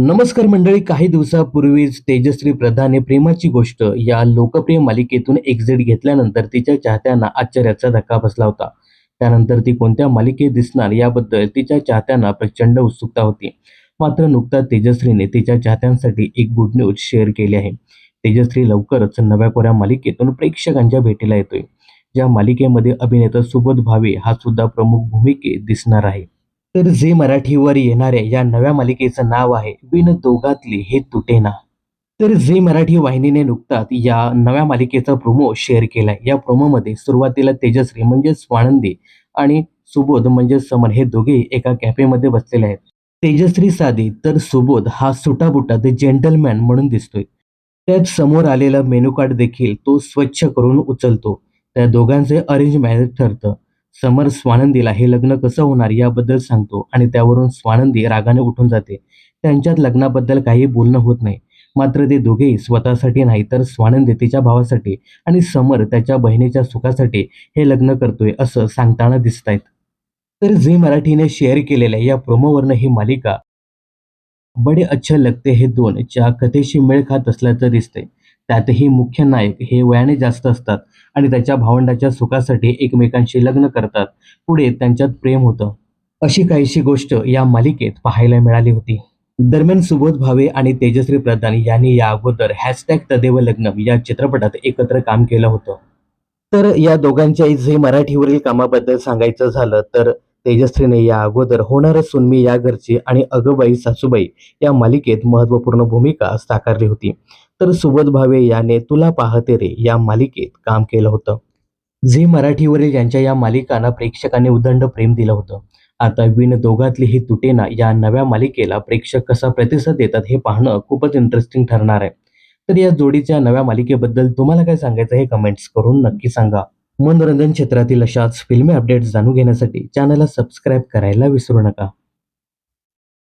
नमस्कार मंडळी काही दिवसापूर्वीच तेजश्री प्रधाने प्रेमाची गोष्ट या लोकप्रिय मालिकेतून एक्झिट घेतल्यानंतर तिच्या चाहत्यांना आश्चर्याचा धक्का बसला होता. त्यानंतर ती कोणत्या मालिकेत दिसणार याबद्दल तिच्या चाहत्यांना प्रचंड उत्सुकता होती. मात्र नुकताच तेजश्रीने तिच्या चाहत्यांसाठी एक गुड न्यूज शेअर केली आहे. तेजश्री लवकरच नव्या कोऱ्या मालिकेतून प्रेक्षकांच्या भेटीला येतोय. ज्या मालिकेमध्ये अभिनेता सुबोध भावे हा सुद्धा प्रमुख भूमिकेत दिसणार आहे. तर झी मराठीवर येणाऱ्या या नव्या मालिकेचं नाव आहे बिन दोघातली हे तुटेना तर झी मराठी वाहिनीने नुकताच या नव्या मालिकेचा प्रोमो शेअर केलाय. या प्रोमोमध्ये सुरुवातीला तेजश्री म्हणजे स्वानंदी आणि सुबोध म्हणजे समर हे दोघे एका कॅफेमध्ये बसलेले आहेत. तेजश्री साधी तर सुबोध हा सुटाबुटात जेंटलमॅन म्हणून दिसतोय. त्यात समोर आलेला मेनू कार्ड देखील तो स्वच्छ करून उचलतो. त्या दोघांचे अरेंज मॅरेज ठरतं. समर स्वानंदीला हे लग्न कसं होणार याबद्दल सांगतो आणि त्यावरून स्वानंदी रागाने उठून जाते. त्यांच्यात लग्नाबद्दल काही बोलणं होत नाही. मात्र ते दोघेही स्वतःसाठी नाही तर स्वानंदी तिच्या भावासाठी आणि समर त्याच्या बहिणीच्या सुखासाठी हे लग्न करतोय असं सांगताना दिसत आहेत तर झी मराठीने शेअर केलेल्या या प्रोमोवरनं ही मालिका बडे अच्छे लगते हे दोन च्या कथेशी मेळ खात असल्याचं दिसतंय. त्यातही मुख्य नायक हे वयाने जास्त असतात आणि त्याच्या भावंडाच्या सुखासाठी एकमेकांशी लग्न करतात. पुढे त्यांच्यात प्रेम होतं. अशी काहीशी गोष्ट या मालिकेत पाहायला मिळाली होती. दरम्यान सुबोध भावे आणि तेजश्री प्रधान यांनी या अगोदर हॅशटॅग तदेव लग्न या चित्रपटात एकत्र काम केलं होतं. तर या दोघांच्या जे मराठीवरील कामाबद्दल सांगायचं झालं तर तेजश्रीने या अगोदर होणार सुनमी या घरची आणि अगबाई सासूबाई या मालिकेत महत्त्वपूर्ण भूमिका साकारली होती. तर सुबोध भावे याने तुला पाहते रे या मालिकेत काम केलं होतं. झी मराठीवरील यांच्या या मालिकांना प्रेक्षकांनी उदंड प्रेम दिलं होतं. आता विण दोघातली ही तुटेना या नव्या मालिकेला प्रेक्षक कसा प्रतिसाद देतात हे पाहणं खूपच इंटरेस्टिंग ठरणार आहे. तर या जोडीच्या नव्या मालिकेबद्दल तुम्हाला काय सांगायचं हे कमेंट्स करून नक्की सांगा. मनोरंजन क्षेत्रातील अशाच फिल्मी अपडेट्स जाणून घेण्यासाठी चॅनलला सबस्क्राईब करायला विसरू नका.